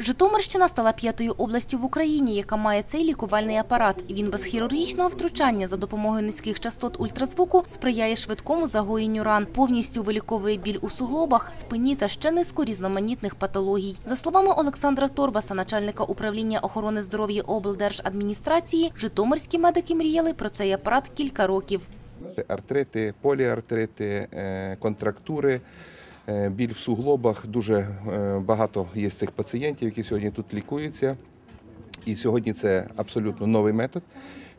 Житомирщина стала п'ятою областю в Україні, яка має цей лікувальний апарат. Він без хірургічного втручання за допомогою низьких частот ультразвуку сприяє швидкому загоєнню ран, повністю виліковує біль у суглобах, спині та ще низку різноманітних патологій. За словами Олександра Торбаса, начальника управління охорони здоров'я облдержадміністрації, житомирські медики мріяли про цей апарат кілька років. Артрити, поліартрити, е, контрактури, біль в суглобах. Дуже е, багато є цих пацієнтів, які сьогодні тут лікуються. І сьогодні це абсолютно новий метод,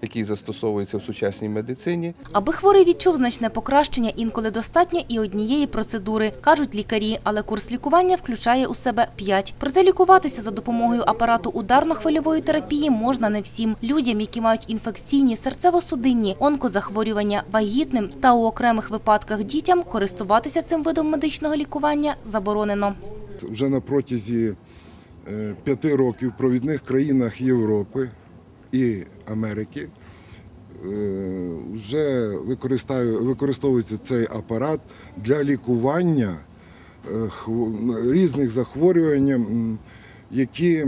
який застосовується в сучасній медицині. Аби хворий відчув значне покращення, інколи достатньо і однієї процедури, кажуть лікарі, але курс лікування включає у себе п'ять. Проте лікуватися за допомогою апарату ударно-хвильової терапії можна не всім. Людям, які мають інфекційні, серцево-судинні, онкозахворювання, вагітним та у окремих випадках дітям користуватися цим видом медичного лікування заборонено. вже на протязі п'яти років в провідних країнах Європи і Америки е, вже використовується цей апарат для лікування е, різних захворювань, які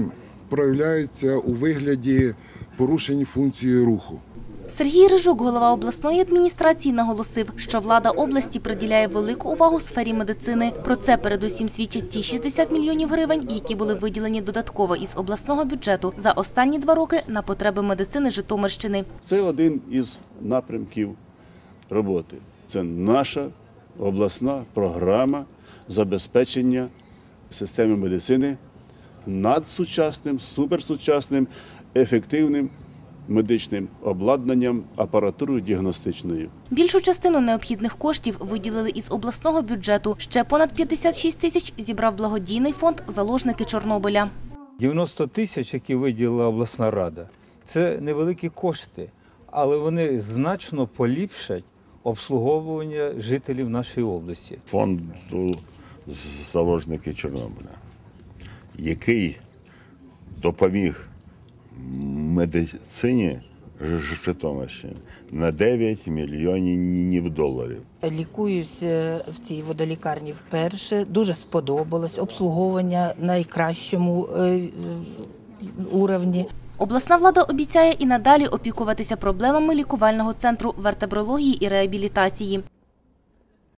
проявляються у вигляді порушень функції руху. Сергій Рижук, голова обласної адміністрації, наголосив, що влада області приділяє велику увагу сфері медицини. Про це передусім свідчать ті 60 мільйонів гривень, які були виділені додатково із обласного бюджету за останні два роки на потреби медицини Житомирщини. Це один із напрямків роботи. Це наша обласна програма забезпечення системи медицини надсучасним, суперсучасним, ефективним медичним обладнанням, апаратурою діагностичною. Більшу частину необхідних коштів виділили із обласного бюджету. Ще понад 56 тисяч зібрав благодійний фонд «Заложники Чорнобиля». 90 тисяч, які виділила обласна рада, це невеликі кошти, але вони значно поліпшать обслуговування жителів нашої області. фонду заложники Чорнобиля, який допоміг медицині Житомирщини на 9 мільйонів доларів. Лікуюся в цій водолікарні вперше. Дуже сподобалось обслуговування найкращому е, е, уровні. Обласна влада обіцяє і надалі опікуватися проблемами лікувального центру вертебрології і реабілітації.